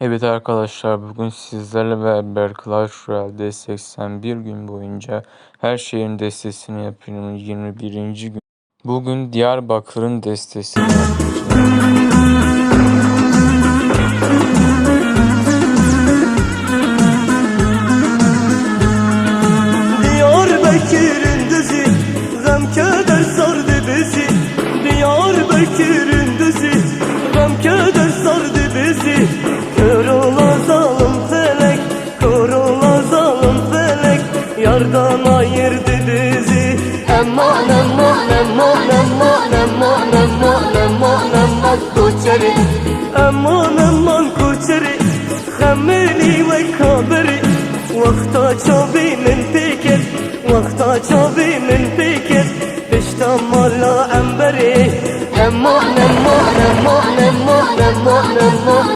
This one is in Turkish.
Evet arkadaşlar bugün sizlerle beraber Clash Royale'de 81 gün boyunca her şeyin destesini yapıyorum 21. gün. Bugün Diyarbakır'ın destesini yapacağım. Diyarbakır'ın düzü Gam keder sardı bizi Diyarbakır'ın düzü Gam keder Yollardan ayırdı bizi Aman aman aman aman aman aman aman aman koçeri Aman aman koçeri خمني وكابري وقتا چوبی من پیکت وقتا چوبی من پیکت دشتا مالا انبری امان امان امان امان امان امان